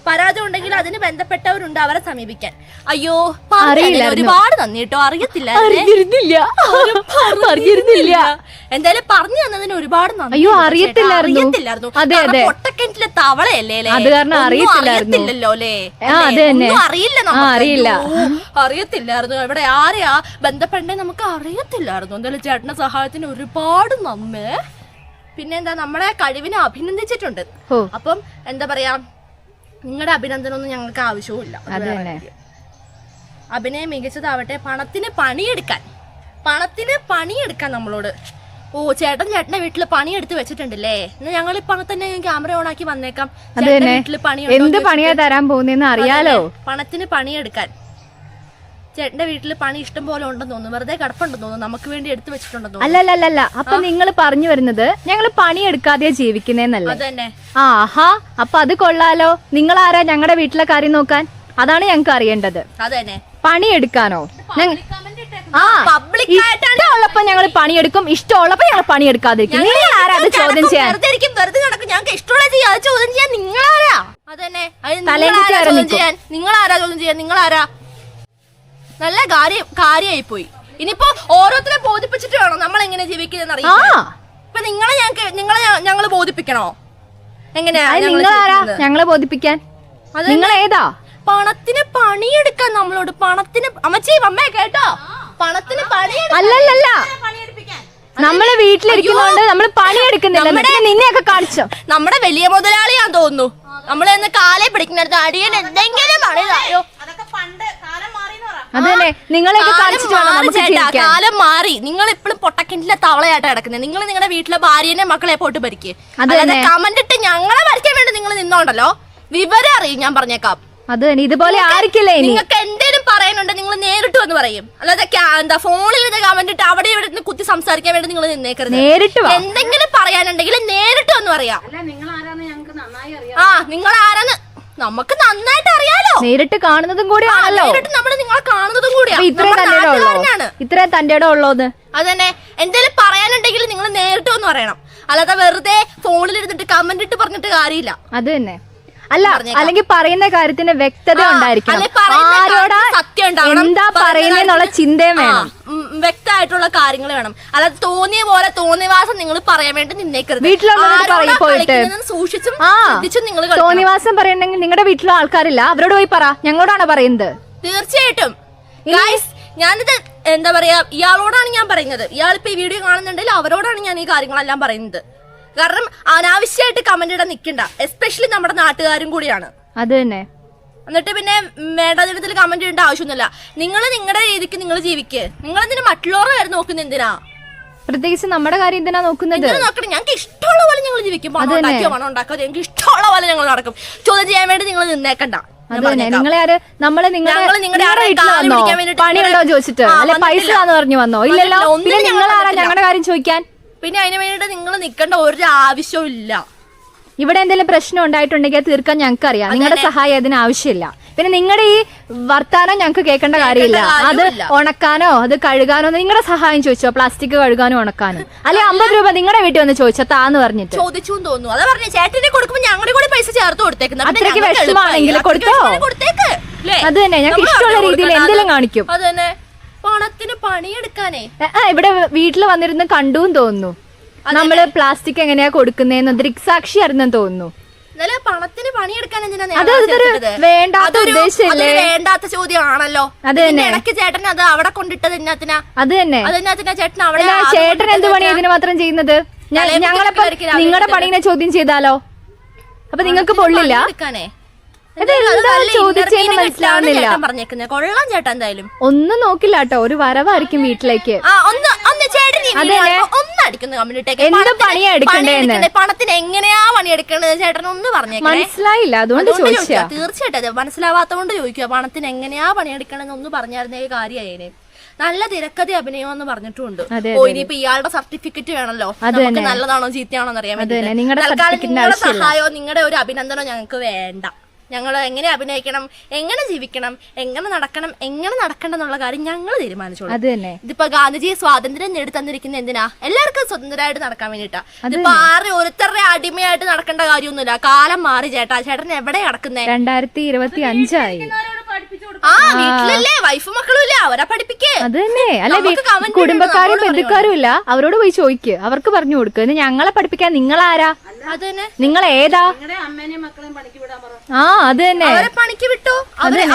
പരാതി ഉണ്ടെങ്കിൽ അതിന് ബന്ധപ്പെട്ടവരുണ്ട് അവരെ സമീപിക്കാൻ. അയ്യോ പറഞ്ഞതിന്. ഒരുപാട് നന്ദി കേട്ടോ അറിയത്തില്ല അറിഞ്ഞിരുന്നില്ല. എന്തായാലും പറഞ്ഞു തന്നതിന് ഒരുപാട് നന്ദി അയ്യോ. അറിയത്തില്ലായിരുന്നു. അറിയത്തില്ലായിരുന്നു. അതെ, അതെ. പൊട്ടക്കിണറ്റിലെ തവളയല്ലേ? അത് കാരണം ഒന്നും അറിയത്തില്ലായിരുന്നു. അറിയത്തില്ലല്ലോ അല്ലേ? അറിയില്ല അറിയില്ല. അറിയത്തില്ലായിരുന്നു. ഇവിടെ ആരെയാ ബന്ധപ്പെട്ടേ നമുക്ക് അറിയത്തില്ലായിരുന്നു. എന്തായാലും ചേട്ടന്റെ സഹായത്തിന് ഒരുപാട് നമ്മേ പിന്നെന്താ നമ്മളെ കഴിവിനെ അഭിനന്ദിച്ചിട്ടുണ്ട്. അപ്പം എന്താ പറയാ നിങ്ങളുടെ അഭിനന്ദനമൊന്നും ഞങ്ങൾക്ക് ആവശ്യവുമില്ല. അഭിനയം മികച്ചതാവട്ടെ പണത്തിന് പണിയെടുക്കാൻ പണത്തിന് പണിയെടുക്കാൻ നമ്മളോട്. ഓ ചേട്ടൻ ചേട്ടന്റെ വീട്ടിൽ പണിയെടുത്ത് വെച്ചിട്ടുണ്ടല്ലേ? ഞങ്ങൾ ഇപ്പൊ തന്നെ ക്യാമറ ഓൺ ആക്കി വന്നേക്കാം. വീട്ടിൽ പണി എന്ത് പണിയാ തരാൻ പോകുന്നെന്ന് അറിയാലോ. പണത്തിന് പണിയെടുക്കാൻ. ചേട്ടന്റെ വീട്ടിൽ പണി ഇഷ്ടം പോലെ ഉണ്ടെന്ന് തോന്നുന്നു. വെറുതെ കിടപ്പുണ്ടെന്ന് തോന്നുന്നു. നമുക്ക് വേണ്ടി എടുത്തു വെച്ചിട്ടുണ്ടെന്ന് തോന്നുന്നു. അല്ലല്ലല്ല അപ്പൊ നിങ്ങൾ പറഞ്ഞു വരുന്നത് ഞങ്ങൾ പണി എടുക്കാതെ ജീവിക്കുന്നേന്നല്ല ആഹാ അപ്പൊ അത് കൊള്ളാലോ. നിങ്ങൾ ആരാ ഞങ്ങളുടെ വീട്ടിലെ കാര്യം നോക്കാൻ? അതാണ് ഞങ്ങൾക്ക് അറിയേണ്ടത്. അതന്നെ. തന്നെ പണിയെടുക്കാനോ ആ ഇഷ്ടമുള്ളപ്പോ ഞങ്ങൾ പണിയെടുക്കും. ഇഷ്ടമുള്ളപ്പോ ഞങ്ങൾ പണിയെടുക്കാതിരിക്കും. നിങ്ങൾ ആരാ അത് ചോദ്യം ചെയ്യാൻ? വെറുതെ നടക്കും ഞങ്ങൾക്ക് ഇഷ്ടമുള്ള ചെയ്യാം. അത് ചോദ്യം ചെയ്യാൻ നിങ്ങളാരാ? അതന്നെ. നിങ്ങളാരാ ആരാ ചോദ്യം ചെയ്യാൻ? ചെയ്യാൻ നിങ്ങളാരാ ചോദ്യം ചെയ്യാൻ? നിങ്ങളാരാ? നല്ല കാര്യം കാര്യമായി പോയി ഇനിയിപ്പോ ഓരോരുത്തരെ ബോധിപ്പിച്ചിട്ട് വേണം? നമ്മൾ എങ്ങനെ ജീവിക്കുന്നതെന്ന് അറിയാം ഇപ്പൊ നിങ്ങളെ ഞങ്ങൾക്ക് നിങ്ങളെ ഞങ്ങൾ ബോധിപ്പിക്കണോ? എങ്ങനെയാ ഞങ്ങൾ ബോധിപ്പിക്കാൻ. നിങ്ങൾ ഏതാ? പണത്തിന് പണിയെടുക്കാൻ നമ്മളോട് പണത്തിന് അമ്മച്ചി അമ്മ കേട്ടോ? പണത്തിന് പണി അല്ലല്ലല്ല നമ്മൾ വീട്ടിലിരിക്കുന്നോണ്ട് നമ്മൾ പണിയെടുക്കുന്നില്ല. നിന്നെയൊക്കെ കാണിച്ചോ നമ്മുടെ വലിയ മുതലാളിയാന്ന് തോന്നുന്നു. നമ്മളെ കാലേ പിടിക്കുന്ന പിടിക്കുന്നിടത്ത് അടിയൻ എന്തെങ്കിലും പണിതായോ? അതൊക്കെ പണ്ട് കാലം മാറിയെന്ന് പറ അത് തന്നെ നിങ്ങളെയൊക്കെ കാലം കാണിച്ചിട്ട് വേണം മാറി നമുക്ക് ചേട്ടാ, കാലം മാറി. നിങ്ങൾ ഇപ്പോഴും പൊട്ടക്കിണ്ടിലെ തവളയായിട്ട് കിടക്കുന്നത് നിങ്ങൾ നിങ്ങളുടെ വീട്ടിലെ ഭാര്യനെ മക്കളെ പോട്ട് ഭരിക്കുക അത് തന്നെ. കമന്റ് ഇട്ട് ഞങ്ങളെ ഭരിക്കാൻ വേണ്ടി നിങ്ങൾ നിന്നോണ്ടല്ലോ? വിവരം അറിയും ഞാൻ പറഞ്ഞേക്കാം. അത് തന്നെ. ഇതുപോലെ ആയിരിക്കില്ല ഇനി? നിങ്ങൾക്ക് എന്തേലും പറയാനുണ്ട് നിങ്ങൾ നേരിട്ട് വന്ന് പറയും. അല്ലാതെ ക്യാ- എന്താ ഫോണിൽ ഇരുന്ന് കമന്റ് ഇട്ട് അവിടെ ഇവിടെ ഇരുന്ന് കുത്തി സംസാരിക്കാൻ വേണ്ടി നിങ്ങൾ നിന്നേക്കരുത്. നേരിട്ട് വാ. എന്തെങ്കിലും പറയാനുണ്ടെങ്കിൽ നേരിട്ട് വന്ന് പറയാം. അല്ല നിങ്ങൾ ആരാന്ന് ഞങ്ങൾക്ക് നന്നായി അറിയാം. ആ നിങ്ങൾ ആരാന്ന് നമുക്ക് നന്നായിട്ട് അറിയാലോ. നേരിട്ട് കാണുന്നതും കൂടി ആണല്ലോ. നമ്മൾ നിങ്ങളെ കാണുന്നതും കൂടിയാണ് നമ്മുടെ തന്റെ ഉള്ളോ. തന്റെ ഉള്ളോന്ന്? അതന്നെ. എന്തെങ്കിലും പറയാനുണ്ടെങ്കിൽ നിങ്ങൾ നേരിട്ട് ഒന്ന് പറയണം. അല്ലാതെ വെറുതെ ഫോണിൽ ഇരുന്നിട്ട് കമന്റ് ഇട്ട് പറഞ്ഞിട്ട് കാര്യമില്ല. അത് തന്നെ. അല്ല അല്ലെങ്കിൽ പറയുന്ന കാര്യത്തിന് വ്യക്തത ഉണ്ടായിരിക്കും ഉണ്ടായിരിക്കണം. ആരോടാ സത്യം എന്താ പറയുന്ന പറയുന്നേന്നുള്ള കാര്യത്തിൽ- ചിന്തയും വേണം. വ്യക്തമായിട്ടുള്ള കാര്യങ്ങൾ വേണം. അല്ലാതെ തോന്നിയ പോലെ തോന്നിയവാസം നിങ്ങൾ പറയാൻ വേണ്ടി നിന്നേക്കരുത്. പോയിട്ട്. സൂക്ഷിച്ചും നിങ്ങൾ തോന്നിയവാസം തോന്നിവാസം പറയണമെങ്കിൽ നിങ്ങളുടെ വീട്ടിലെ ആൾക്കാരില്ല. അവരോട് പോയി പറ. ഞങ്ങളോടാണ് പറയുന്നത്. തീർച്ചയായിട്ടും. ഞാനിത് എന്താ പറയാ ഇയാളോടാണ് ഞാൻ പറയുന്നത്. ഇയാളിപ്പോ ഈ വീഡിയോ കാണുന്നുണ്ടെങ്കിൽ അവരോടാണ് ഞാൻ ഈ കാര്യങ്ങളെല്ലാം പറയുന്നത്. കാരണം അനാവശ്യമായിട്ട് കമന്റ് ഇടാൻ നിൽക്കണ്ട. എസ്പെഷ്യലി നമ്മുടെ നാട്ടുകാരും കൂടിയാണ്. അത് തന്നെ. എന്നിട്ട് പിന്നെ മേടാതിടത്തിൽ കമന്റ് ഇടേണ്ട ആവശ്യമൊന്നുമില്ല. നിങ്ങൾ നിങ്ങളുടെ രീതിക്ക് നിങ്ങൾ ജീവിക്ക്. നിങ്ങൾ എന്തിനു മറ്റുള്ളവരുടെ കാര്യം നോക്കുന്ന എന്തിനാ? പ്രത്യേകിച്ച് നമ്മുടെ കാര്യം എന്തിനാ നോക്കുന്നത്? നോക്കണം? ഞങ്ങൾക്ക് ഇഷ്ടമുള്ള പോലെ ഞങ്ങൾ ജീവിക്കും. പണം ഉണ്ടാക്കിയോ പണം ഉണ്ടാക്കോ ഞങ്ങൾക്ക് ഇഷ്ടമുള്ള പോലെ ഞങ്ങൾ നടക്കും. ചോദ്യം ചെയ്യാൻ വേണ്ടി നിങ്ങൾ നിന്നേക്കണ്ട. നിങ്ങളെ ആര് നമ്മൾ നിങ്ങളുടെ പണിയുണ്ടോ ചോദിച്ചിട്ട്? അല്ലെ പൈസ പറഞ്ഞു വന്നോ? ഇല്ലല്ലോ. പിന്നെ നിങ്ങൾ ആരാ ഞങ്ങളുടെ കാര്യം ചോദിക്കാൻ? പിന്നെ അതിന് വേണ്ടിയിട്ട് നിങ്ങൾ നിൽക്കേണ്ട ഒരു ആവശ്യവും ഇല്ല. ഇവിടെ എന്തെങ്കിലും പ്രശ്നം ഉണ്ടായിട്ടുണ്ടെങ്കിൽ തീർക്കാൻ ഞങ്ങൾക്ക് അറിയാം നിങ്ങളുടെ സഹായം അതിന് ആവശ്യമില്ല. പിന്നെ നിങ്ങളുടെ ഈ വർത്താനം ഞങ്ങൾക്ക് കേൾക്കേണ്ട കാര്യമില്ല. അത് ഉണക്കാനോ അത് കഴുകാനോ നിങ്ങളുടെ സഹായം ചോദിച്ചോ? പ്ലാസ്റ്റിക് കഴുകാനോ ഉണക്കാനോ. അല്ലെ അമ്പത് രൂപ നിങ്ങളുടെ വീട്ടിൽ വന്ന് ചോദിച്ചോ? താന്ന് പറഞ്ഞിട്ട്. ചോദിച്ചു തോന്നുന്നു. അതാ പറഞ്ഞ ചേട്ടനെ കൊടുക്കുമ്പോ ഞങ്ങളുടെ കൂടി പൈസ ചേർത്ത് കൊടുത്തേക്കുന്നത് അത്രയ്ക്ക് വിഷമാണെങ്കിൽ കൊടുത്തോ? അത് തന്നെ ഞങ്ങൾക്ക് ഇഷ്ടമുള്ള രീതിയിൽ. എന്തെങ്കിലും കാണിക്കും. അത് തന്നെ. പണത്തിന് പണിയെടുക്കാനേ. ആ, ഇവിടെ വീട്ടിൽ വന്നിരുന്ന് കണ്ടു തോന്നുന്നു. നമ്മൾ പ്ലാസ്റ്റിക് എങ്ങനെയാ കൊടുക്കുന്നതെന്ന് ദൃക്സാക്ഷി ദൃക്സാക്ഷിയായിരുന്നെന്ന് തോന്നുന്നു. എന്നാലും പണത്തിന് പണിയെടുക്കാൻ എന്തിനാ അത് അതൊരു? വേണ്ടാത്ത അതൊരു- ഉദ്ദേശമല്ലേ? അതൊരു വേണ്ടാത്ത ചോദ്യമാണല്ലോ. അത് ഇതിന്റെ തന്നെ. ഇടയ്ക്ക് ചേട്ടൻ അത് അവിടെ കൊണ്ടിട്ടത് എന്നാത്തിനാ അത് തന്നെ. അത് എന്നാത്തിനാ ചേട്ടൻ അവിടെ അല്ല ചേട്ടൻ എന്ത് പണി ഇതിന് മാത്രം ചെയ്യുന്നത്? ഞാൻ തലയിൽ കുത്തി ഞങ്ങളപ്പോ കളിക്കലാ നിങ്ങളുടെ പണിനെ പണീനെ ചോദ്യം ചെയ്താലോ? അപ്പൊ നിങ്ങൾക്ക് പണത്തിന് പൊള്ളില്ല. പണിയെടുക്കാനേ. ഇത് എന്തായാലും അത് എന്താ നല്ല ചോദിച്ചതെന്ന് interview ന് കിട്ടാണ് മനസ്സിലാവുന്നില്ല. പറഞ്ഞേക്കുന്നത് കൊള്ളാം ചേട്ടാ എന്തായാലും. ഒന്നും നോക്കില്ല കേട്ടോ ഒരു വരവായിരിക്കും വീട്ടിലേക്ക്. ആ ഒന്ന് ഒന്ന് ചേട്ടൻ ഈ അതെ. video കാണുമ്പോ ഒന്ന് അടിക്കുന്നു കമ്മ്യൂണിറ്റേക്ക് എന്ത് പണിയാ എടുക്കണ്ടേന്ന്? പണത്തിന് എങ്ങനെയാ പണിയെടുക്കേണ്ടത്? ചേട്ടൻ ഒന്ന് പറഞ്ഞേക്കണേ. മനസ്സിലായില്ല. അതുകൊണ്ട് ചോദിച്ചാ. തീർച്ചയായിട്ടും അത്. മനസ്സിലാവാത്തോണ്ട് ചോദിക്കുക പണത്തിന് എങ്ങനെയാ പണിയെടുക്കണമെന്ന് ഒന്ന് പറഞ്ഞായിരുന്നേ കാര്യമായേനെ നല്ല തിരക്കഥ അഭിനയം എന്ന് പറഞ്ഞിട്ടുണ്ട്. ഓ ഇനിയിപ്പോ ഇയാളുടെ സർട്ടിഫിക്കറ്റ് വേണല്ലോ. നമുക്ക്. നല്ലതാണോ ചീത്തയാണോ എന്ന് അറിയാൻ അത് തന്നെ. വേണ്ടിയിട്ട്. നിങ്ങളുടെ സഹായോ നിങ്ങളുടെ സഹായമോ നിങ്ങളുടെ ഒരു അഭിനന്ദനോ ഞങ്ങൾക്ക് വേണ്ട. ഞങ്ങൾ എങ്ങനെ അഭിനയിക്കണം എങ്ങനെ ജീവിക്കണം എങ്ങനെ നടക്കണം എങ്ങനെ നടക്കണം എന്നുള്ള കാര്യം ഞങ്ങൾ തീരുമാനിച്ചോളൂ. അത് തന്നെ. ഇതിപ്പോ ഗാന്ധിജി സ്വാതന്ത്ര്യം നേടി തന്നിരിക്കുന്ന എന്തിനാ? എല്ലാവർക്കും സ്വതന്ത്രമായിട്ട് നടക്കാൻ വേണ്ടിട്ടാ ഇതിപ്പോ ആരും ഒരുത്തരുടെ അടിമയായിട്ട് നടക്കേണ്ട കാര്യമൊന്നുമില്ല. കാലം മാറി ചേട്ടാ. ചേട്ടൻ എവിടെ നടക്കുന്നേ രണ്ടായിരത്തി ഇരുപത്തി അഞ്ചായി. ആ വീട്ടിലല്ലേ? വൈഫ് മക്കളും ഇല്ല? അവരെ പഠിപ്പിക്കേ. അത് തന്നെ. അല്ലെ കുടുംബക്കാരും ബന്ധുക്കാരും ഇല്ല. അവരോട് പോയി ചോദിക്ക്. അവർക്ക് പറഞ്ഞു കൊടുക്കുക ഞങ്ങളെ പഠിപ്പിക്കാൻ നിങ്ങൾ ആരാ നിങ്ങൾ ഏതാ? ആ അത് തന്നെ. അവരെ പണിക്ക് വിട്ടോ?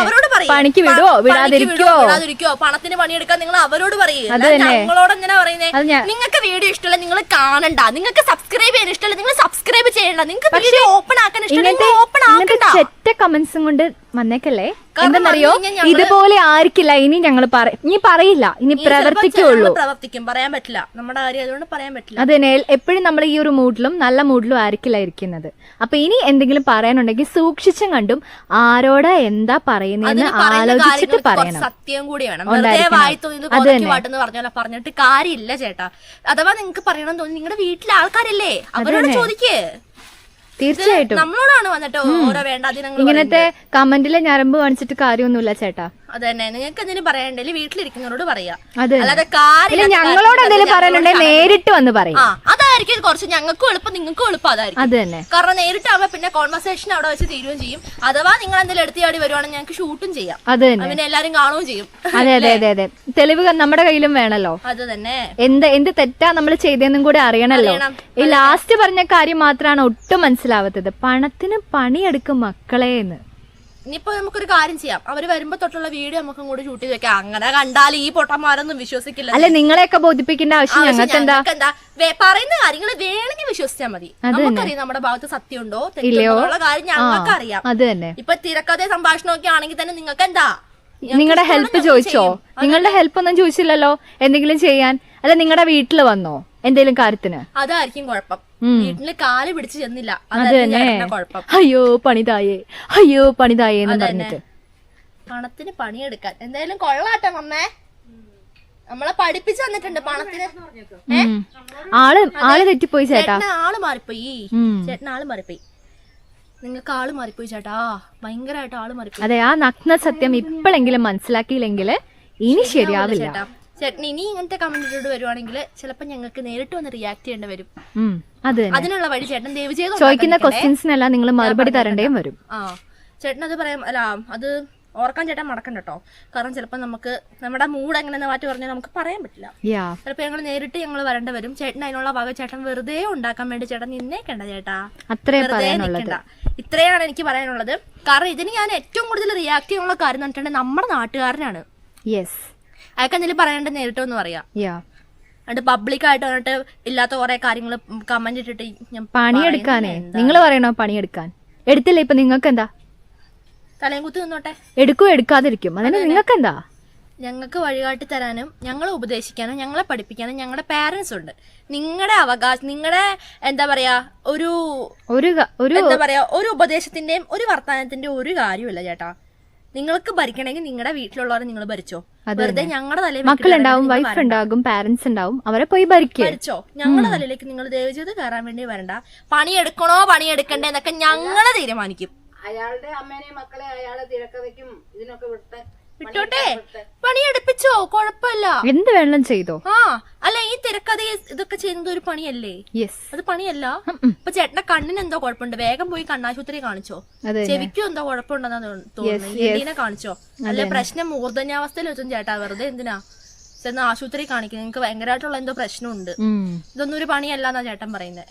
അവരോട് പറയും. പണിക്ക് വിടുവോ? വിടാതിരിക്കോ? വിടാതിരിക്കോ? പണത്തിന് പണിയെടുക്കാൻ നിങ്ങൾ അവരോട് പറയുന്നത്. ഞങ്ങളോട് പറയുന്നേ? നിങ്ങൾക്ക് വീഡിയോ ഇഷ്ടമല്ല നിങ്ങൾ കാണണ്ട. നിങ്ങൾക്ക് സബ്സ്ക്രൈബ് ചെയ്യാൻ ഇഷ്ടമല്ല നിങ്ങൾ സബ്സ്ക്രൈബ് ചെയ്യണ്ട. നിങ്ങൾക്ക് വീഡിയോ ഓപ്പൺ ആക്കാൻ ഇഷ്ടമല്ല ഓപ്പൺ ആക്കണ്ട. ചെറ്റ കമന്റ്സും കൊണ്ട് വന്നേക്കല്ലേ? എന്തെന്നറിയോ? ഇതുപോലെ ആയിരിക്കില്ല ഇനി ഞങ്ങൾ ഇനി പറയില്ല. ഇനി പ്രവർത്തിക്കുള്ളൂ. പ്രവർത്തിക്കും. പറയാൻ പറ്റില്ല. നമ്മുടെ കാര്യം അതുകൊണ്ട് പറയാൻ പറ്റില്ല. അതന്നെ എപ്പോഴും നമ്മൾ ഈ ഒരു മൂഡിലും നല്ല മൂഡിലും ആയിരിക്കില്ല ഇരിക്കുന്നത്. അപ്പൊ ഇനി എന്തെങ്കിലും പറയാനുണ്ടെങ്കിൽ സൂക്ഷിച്ചും കണ്ടും ആരോട് എന്താ പറയുന്നതെന്ന് ആലോചിച്ചിട്ട് പറയണം. സത്യം കൂടി വേണം വെറുതെ ഉണ്ടായിരിക്കണം. വായി തോന്നിയത് അത് കൊതക്കി പാട്ടെന്ന് പറഞ്ഞാൽ പറഞ്ഞിട്ട് കാര്യമില്ല ചേട്ടാ. അഥവാ നിങ്ങൾക്ക് പറയണം തോന്നി നിങ്ങളുടെ വീട്ടിലെ ആൾക്കാരല്ലേ? അവരോട്. ചോദിക്കേ. തീർച്ചയായിട്ടും. നമ്മളോടാണ് വന്നിട്ട് ഓരോ വേണ്ടാതിനങ്ങൾ ഇങ്ങനത്തെ കമന്റിലെ ഞരമ്പ് കാണിച്ചിട്ട് കാര്യമൊന്നുമില്ല ചേട്ടാ. അത് തന്നെ നിങ്ങൾക്ക് എന്തെങ്കിലും പറയണ്ടേ വീട്ടിലിരിക്കുന്നവരോട് പറയാ. അല്ലാതെ കാര്യം ഞങ്ങളോട് എന്തെങ്കിലും പറയാനുണ്ടെങ്കിൽ നേരിട്ട് വന്ന് പറയും. ആ അതായിരിക്കും കുറച്ച്. ഞങ്ങൾക്കും എളുപ്പം നിങ്ങൾക്കും എളുപ്പം അതായിരിക്കും. അത് തന്നെ കാരണം നേരിട്ടാവുമ്പോ പിന്നെ കോൺവെർസേഷൻ അവിടെ വെച്ച് തീരുകയും ചെയ്യും. അഥവാ നിങ്ങൾ എന്തെങ്കിലും എടുത്തിയാടി വരുവാണെങ്കിൽ ഞങ്ങൾക്ക് ഷൂട്ടും ചെയ്യാം. അത് തന്നെ പിന്നെ എല്ലാരും കാണുകയും ചെയ്യും. അതെ അതെ അതെ അതെ. തെളിവ് നമ്മുടെ കയ്യിലും വേണല്ലോ. അത് തന്നെ. എന്ത് എന്ത് തെറ്റാ നമ്മൾ ചെയ്തതെന്നും കൂടെ അറിയണല്ലോ. അറിയണം. ഈ ലാസ്റ്റ് പറഞ്ഞ കാര്യം മാത്രമാണ് ഒട്ടും മനസ്സിലാവാത്തത്. പണത്തിന് പണിയെടുക്കും മക്കളെ എന്ന് ഇനിയിപ്പോ നമുക്കൊരു കാര്യം ചെയ്യാം. അവർ വരുമ്പോ തൊട്ടുള്ള വീഡിയോ നമുക്കും കൂടി ഷൂട്ട് ചെയ്ത് വെക്കാം. അങ്ങനെ കണ്ടാൽ ഈ പൊട്ടന്മാരൊന്നും വിശ്വസിക്കില്ല അല്ലെ നിങ്ങളെയൊക്കെ ബോധിപ്പിക്കേണ്ട ആവശ്യം ഞങ്ങൾക്ക് എന്താ പറയുന്ന കാര്യങ്ങൾ വേണമെങ്കിൽ വിശ്വസിച്ചാൽ മതി. നമുക്കറിയാം നമ്മുടെ ഭാഗത്ത് സത്യമുണ്ടോ തെറ്റുണ്ടോ കാര്യം ഞങ്ങൾക്ക് അറിയാം അത് തന്നെ. ഇപ്പൊ തിരക്കഥ സംഭാഷണമൊക്കെ ആണെങ്കിൽ തന്നെ നിങ്ങൾക്ക് എന്താ നിങ്ങളുടെ ഹെൽപ്പ് ചോദിച്ചോ? നിങ്ങളുടെ ഹെൽപ്പ് ഒന്നും ചോദിച്ചില്ലല്ലോ എന്തെങ്കിലും ചെയ്യാൻ? അല്ല നിങ്ങളുടെ വീട്ടിൽ വന്നോ? എന്തെങ്കിലും കാര്യത്തിന്? അതായിരിക്കും കുഴപ്പം. വീട്ടിൽ കാൽ പിടിച്ച് ചെന്നില്ല. അതായിരിക്കും കുഴപ്പം. അയ്യോ പണിതായേ. അയ്യോ പണിതായേ എന്ന് പറഞ്ഞിട്ട്. പണത്തിന് പണിയെടുക്കാൻ. എന്തായാലും കൊള്ളാട്ടെ മമ്മേ നമ്മളെ പഠിപ്പിച്ചു തന്നിട്ടുണ്ട് പണത്തിന്. ആൾ ആൾ തെറ്റിപ്പോയി ചേട്ടാ. ആൾ മാറിപ്പോയി. ചേട്ടൻ ആൾ മാറിപ്പോയി. നിങ്ങൾക്ക് ആൾ മാറിപ്പോയി ചേട്ടാ. ഭയങ്കരമായിട്ട് ആൾ മാറിപ്പോയി. അതെ ആ നഗ്ന സത്യം ഇപ്പോഴെങ്കിലും മനസ്സിലാക്കിയില്ലെങ്കിൽ ഇനി ശരിയാവില്ല. ചേട്ടാ. ചേട്ടൻ ഇനി ഇങ്ങനത്തെ കമന്റ് ഇട്ടോട് വരുവാണെങ്കിൽ ചിലപ്പോ ഞങ്ങൾക്ക് നേരിട്ട് വന്ന് റിയാക്ട് ചെയ്യേണ്ടി വരും. അതിനുള്ള വഴി ചേട്ടൻ ദയവ് ചെയ്ത് ചോദിക്കുന്ന ക്വസ്റ്റ്യൻസിനെല്ലാം നിങ്ങൾ മറുപടി തരേണ്ടേ വരും. ആ ചേട്ടൻ അത് പറയാം അല്ല അത് ഓർക്കാൻ ചേട്ടൻ മടക്കണ്ട കേട്ടോ. കാരണം ചിലപ്പോ നമുക്ക് നമ്മുടെ മൂഡ് എങ്ങനെയെന്ന് മാറ്റി പറഞ്ഞാൽ നമുക്ക് പറയാൻ പറ്റില്ല. യാ ചിലപ്പോൾ ഞങ്ങൾ നേരിട്ട് ഞങ്ങൾ വരേണ്ട വരും. ചേട്ടൻ അതിനുള്ള വക ചേട്ടൻ വെറുതെ ഉണ്ടാക്കാൻ വേണ്ടി ചേട്ടൻ നിന്നേക്കണ്ട ചേട്ടാ. വെറുതെ നിൽക്കണ്ട. ഇത്രയാണ് എനിക്ക് പറയാനുള്ളത്. കാരണം ഇതിന് ഞാൻ ഏറ്റവും കൂടുതൽ റിയാക്ട് ചെയ്യാനുള്ള കാര്യം എന്ന് പറഞ്ഞിട്ടുണ്ടെങ്കിൽ നമ്മുടെ നാട്ടുകാരനാണ്. യെസ് അയാൾക്ക് എന്തെങ്കിലും പറയണ്ട നേരിട്ട് ഒന്ന് പറയാം. എന്നിട്ട് പബ്ലിക്കായിട്ട് വന്നിട്ട് ഇല്ലാത്ത കുറെ കാര്യങ്ങൾ കമന്റ് ഇട്ടിട്ട് ഞാൻ പണിയെടുക്കാനേ. നിങ്ങൾ പറയണോ പണിയെടുക്കാൻ? എടുത്തില്ല ഇപ്പൊ നിങ്ങൾക്ക് എന്താ തലയും കുത്തി നിന്നോട്ടെ. എടുക്കും എടുക്കാതിരിക്കും. അതിന് നിങ്ങൾക്ക് എന്താ ഞങ്ങൾക്ക് വഴികാട്ടി തരാനും ഞങ്ങളെ ഉപദേശിക്കാനും ഞങ്ങളെ പഠിപ്പിക്കാനും ഞങ്ങളുടെ പാരന്റ്സ് ഉണ്ട്. നിങ്ങളുടെ അവകാശം നിങ്ങളുടെ എന്താ പറയാ ഒരു ഒരു എന്താ പറയാ ഒരു ഉപദേശത്തിന്റെയും ഒരു വർത്തമാനത്തിന്റെയും ഒരു കാര്യമില്ല ചേട്ടാ. നിങ്ങൾക്ക് ഭരിക്കണമെങ്കിൽ നിങ്ങളുടെ വീട്ടിലുള്ളവരെ നിങ്ങൾ ഭരിച്ചോ? വെറുതെ ഞങ്ങളുടെ തലയിൽ മക്കളുണ്ടാവും വൈഫ് ഉണ്ടാകും പാരന്റ്സ് ഉണ്ടാവും അവരെ പോയി ഭരിക്കും. ഭരിച്ചോ? ഞങ്ങളുടെ തലയിലേക്ക് നിങ്ങൾ ദയവ് ചെയ്ത് കയറാൻ വേണ്ടി വരണ്ട. പണിയെടുക്കണോ പണിയെടുക്കണ്ടേ എന്നൊക്കെ ഞങ്ങളെ തീരുമാനിക്കും. അയാളുടെ അമ്മേനെയും മക്കളെ അയാളെ തിരക്കഥയ്ക്കും ഇതിനൊക്കെ വിട്ട് വിട്ടോട്ടെ പണിയെടുപ്പിച്ചോ? കൊഴപ്പല്ല എന്ത് വേണം ചെയ്തോ. ആ അല്ല ഈ തിരക്കഥ ഇതൊക്കെ ചെയ്യുന്നത് ഒരു പണിയല്ലേ? യെസ് അത് പണിയല്ല? ഇപ്പൊ ചേട്ടന്റെ കണ്ണിന് എന്തോ കുഴപ്പമുണ്ട്. വേഗം പോയി കണ്ണാശുപത്രി കാണിച്ചോ. ചെവിക്കും എന്തോ കുഴപ്പമുണ്ടെന്നാ തോന്നുന്നു. കാണിച്ചോ. അല്ലെ പ്രശ്നം മൂർധന്യാവസ്ഥയിൽ വെച്ചും ചേട്ടാ. വെറുതെ എന്തിനാ? ചെന്ന് ആശുപത്രി കാണിക്കുന്നത് നിങ്ങൾക്ക് ഭയങ്കരമായിട്ടുള്ള എന്തോ പ്രശ്നമുണ്ട്. ഇതൊന്നും ഒരു പണിയല്ല എന്നാ ചേട്ടൻ പറയുന്നത്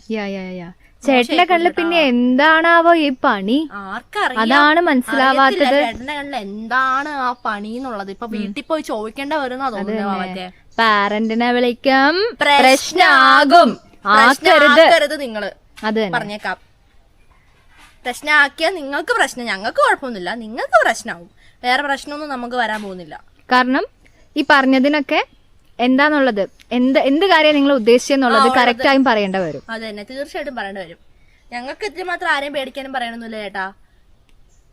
ചേട്ടന്റെ കണ്ണിൽ പിന്നെ എന്താണാവോ ഈ പണി? ആർക്കറിയാം. അതാണ് മനസ്സിലാവാത്തത്. ചേട്ടന്റെ കണ്ണിൽ എന്താണ് ആ പണി എന്നുള്ളത്. ഇപ്പൊ വീട്ടിൽ പോയി ചോദിക്കേണ്ട വരുന്ന തോന്നുന്നു പാരന്റിനെ വിളിക്കാം. പ്രശ്നാകും. ആക്കരുത് നിങ്ങൾ. അത് പറഞ്ഞേക്കാം. പ്രശ്നമാക്കിയാൽ നിങ്ങൾക്ക് പ്രശ്നം. ഞങ്ങൾക്ക് കുഴപ്പമൊന്നുമില്ല. നിങ്ങൾക്ക് പ്രശ്നമാവും വേറെ പ്രശ്നമൊന്നും നമുക്ക് വരാൻ പോകുന്നില്ല. കാരണം ഈ പറഞ്ഞതിനൊക്കെ എന്താന്നുള്ളത്? എന്ത് എന്ത് കാര്യം നിങ്ങൾ ഉദ്ദേശിച്ചെന്നുള്ളത് കറക്റ്റ് ആയും പറയേണ്ട വരും. അത് തന്നെ തീർച്ചയായിട്ടും പറയേണ്ടി വരും. ഞങ്ങൾക്ക് ഇതിന് മാത്രം ആരെയും പേടിക്കാനും പറയണമെന്നില്ല ചേട്ടാ.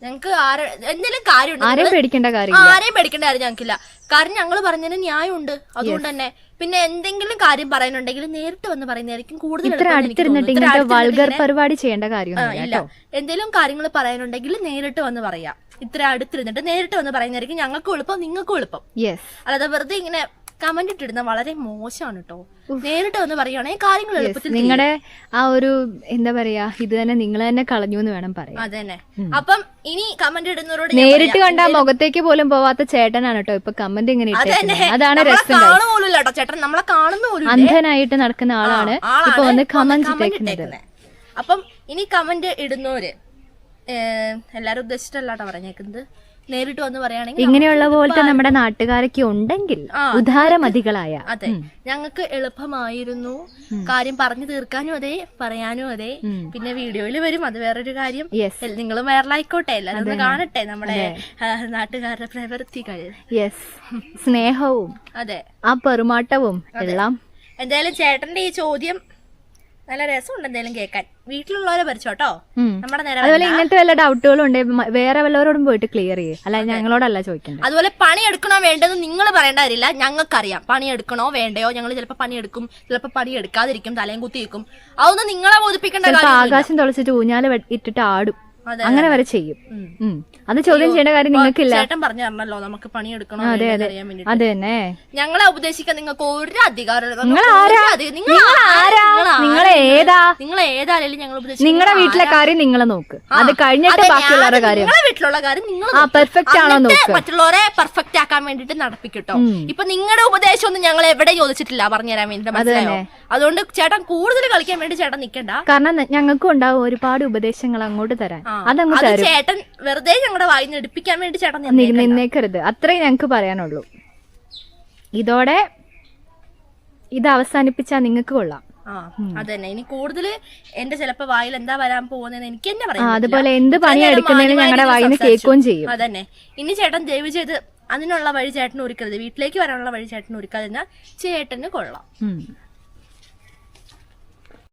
ഞങ്ങൾക്ക് ആരെ എന്തെങ്കിലും കാര്യം ആരെയും പേടിക്കേണ്ട കാര്യം ആരെയും പേടിക്കേണ്ട കാര്യം ഞങ്ങൾക്കില്ല. കാരണം ഞങ്ങൾ പറഞ്ഞതിന് ന്യായമുണ്ട്. അതുകൊണ്ട് തന്നെ പിന്നെ എന്തെങ്കിലും കാര്യം പറയാനുണ്ടെങ്കിൽ നേരിട്ട് വന്ന് പറയുന്നതായിരിക്കും കൂടുതൽ ഇത്ര വൾഗർ പരിപാടി ചെയ്യേണ്ട കാര്യം ഇല്ല. എന്തെങ്കിലും കാര്യങ്ങൾ പറയാനുണ്ടെങ്കിൽ നേരിട്ട് വന്ന് പറയാം. ഇത്ര അടുത്തിരുന്നിട്ട് നേരിട്ട് വന്ന് പറയുന്നതായിരിക്കും ഞങ്ങൾക്കും എളുപ്പം നിങ്ങൾക്കും എളുപ്പം. അല്ലാതെ വെറുതെ ഇങ്ങനെ കമന്റ് ഇട്ടിടുന്ന വളരെ മോശമാണ് കേട്ടോ നേരിട്ട് വന്ന് പറയുകയാണെങ്കിൽ കാര്യങ്ങൾ എളുപ്പത്തിൽ നിങ്ങളുടെ ആ ഒരു എന്താ പറയാ ഇത് തന്നെ നിങ്ങൾ തന്നെ കളഞ്ഞു എന്ന് വേണം പറയാം അതന്നെ അപ്പം ഇനി കമന്റ് ഇടുന്നവരോട് നേരിട്ട് കണ്ട മുഖത്തേക്ക് പോലും പോവാത്ത ചേട്ടനാണ് കേട്ടോ ഇപ്പൊ കമന്റ് ഇങ്ങനെ അതാണ് രസം ചേട്ടൻ നമ്മളെ കാണുന്ന അന്ധനായിട്ട് നടക്കുന്ന ആളാണ്. ഇപ്പൊ വന്ന് കമന്റ് ഇട്ടേക്കുന്നത്. അപ്പം ഇനി കമന്റ് ഇടുന്നവര്. എല്ലാരും ഉദ്ദേശിച്ചിട്ടല്ലാട്ടോ പറഞ്ഞേക്കുന്നത്. നേരിട്ട് വന്ന് പറയുകയാണെങ്കിൽ ഇങ്ങനെയുള്ള പോലത്തെ നമ്മുടെ നാട്ടുകാരൊക്കെ ഉണ്ടെങ്കിൽ ഉദാരമതികളായ അതെ ഞങ്ങൾക്ക് എളുപ്പമായിരുന്നു. കാര്യം പറഞ്ഞു തീർക്കാനും അതെ പറയാനും അതെ. പിന്നെ വീഡിയോയിൽ വരും അത് വേറൊരു കാര്യം. നിങ്ങൾ വൈറലായിക്കോട്ടെ ഒന്ന് കാണട്ടെ നമ്മുടെ നാട്ടുകാരുടെ പ്രവൃത്തികൾ. യെസ് സ്നേഹവും അതെ. ആ പെറുമാട്ടവും എല്ലാം. എന്തായാലും ചേട്ടന്റെ ഈ ചോദ്യം നല്ല രസമുണ്ട് എന്തായാലും കേൾക്കാൻ. വീട്ടിലുള്ളവരെ പരിച്ചോട്ടോ നമ്മുടെ നേരെ അതുപോലെ ഇങ്ങനത്തെ വല്ല ഡൗട്ടുകളും ഉണ്ട്. വേറെ വല്ലവരോടും പോയിട്ട് ക്ലിയർ ചെയ്യും. അല്ല ഞങ്ങളോടല്ല ചോദിക്കുന്നത് അതുപോലെ പണി എടുക്കണോ വേണ്ടതെന്ന് നിങ്ങൾ പറയേണ്ട കാര്യമില്ല. ഞങ്ങൾക്കറിയാം. പണി എടുക്കണോ വേണ്ടയോ? ഞങ്ങൾ ചിലപ്പോൾ പണി എടുക്കും ചിലപ്പോൾ പണി എടുക്കാതിരിക്കും. തലയും കുത്തിയിരിക്കും അതൊന്നും നിങ്ങളെ ബോധിപ്പിക്കേണ്ട ആകാശം തുളച്ചിട്ട് ഊഞ്ഞാൽ ഇട്ടിട്ട് ആടും. അങ്ങനെ വരെ ചെയ്യും. അത് ചോദ്യം ചെയ്യേണ്ട കാര്യം നിങ്ങൾക്കില്ല. ചേട്ടൻ പറഞ്ഞു തരണല്ലോ നമുക്ക് പണി അതെ അതെ. അത് തന്നെ ഞങ്ങളെ ഉപദേശിക്കാൻ നിങ്ങൾക്ക് ഒരു അധികാരമില്ല. നിങ്ങൾ ആരാ? നിങ്ങൾ ആരാ? നിങ്ങൾ ഏതാ? നിങ്ങൾ ഏതായാലും ഞങ്ങൾ നിങ്ങളുടെ വീട്ടിലെ കാര്യം നിങ്ങൾ നോക്ക്. അത് കഴിഞ്ഞിട്ട് ബാക്കിയുള്ളവരുടെ കാര്യം. വീട്ടിലുള്ള കാര്യം നിങ്ങൾ ആ പെർഫെക്റ്റ് ആണോ നോക്ക്. മറ്റുള്ളവരെ പെർഫെക്റ്റ് ആക്കാൻ വേണ്ടിട്ട് നടപ്പിക്കട്ടോ. ഇപ്പൊ നിങ്ങളുടെ ഉപദേശം ഒന്നും ഞങ്ങൾ എവിടെ ചോദിച്ചിട്ടില്ല പറഞ്ഞു തരാൻ വേണ്ടി മനസ്സിലായോ? അതുകൊണ്ട് ചേട്ടൻ കൂടുതൽ കളിക്കാൻ വേണ്ടി ചേട്ടൻ നിക്കണ്ട. കാരണം ഞങ്ങൾക്കും ഉണ്ടാവും ഒരുപാട് ഉപദേശങ്ങൾ അങ്ങോട്ട് തരാൻ. അതങ്ങ് അത് തരും. ചേട്ടൻ വെറുതെ ഞങ്ങളുടെ വായി എടുപ്പിക്കാൻ വേണ്ടി ചേട്ടൻ നി- നിന്നേക്കണ്ട. നിന്നേക്കരുത്. അത്രേ ഞങ്ങൾക്ക് പറയാനുള്ളൂ. ഇതോടെ ഇത് അവസാനിപ്പിച്ചാ നിങ്ങൾക്ക് കൊള്ളാം. ആ അതന്നെ. ഇനി കൂടുതൽ എന്റെ ചിലപ്പോ വായിൽ എന്താ വരാൻ പോകുന്നതെന്ന് എനിക്ക് തന്നെ ആ, പറയാൻ അതുപോലെ എന്ത് ഇത്രയും പണി നേരം എടുക്കുന്നതിന് മാന്യമായ ഞങ്ങളുടെ രീതിയിൽ സംസാരിച്ചു. കേൾക്കുകയും ചെയ്യും. അതന്നെ. ഇനി ചേട്ടൻ ദയവ് ചെയ്ത് അതിനുള്ള വഴി ചേട്ടൻ ഒരുക്കരുത്. വീട്ടിലേക്ക് വരാനുള്ള വഴി ചേട്ടൻ ഒരുക്കാതിരുന്നാൽ ചേട്ടന് കൊള്ളാം. ഉം.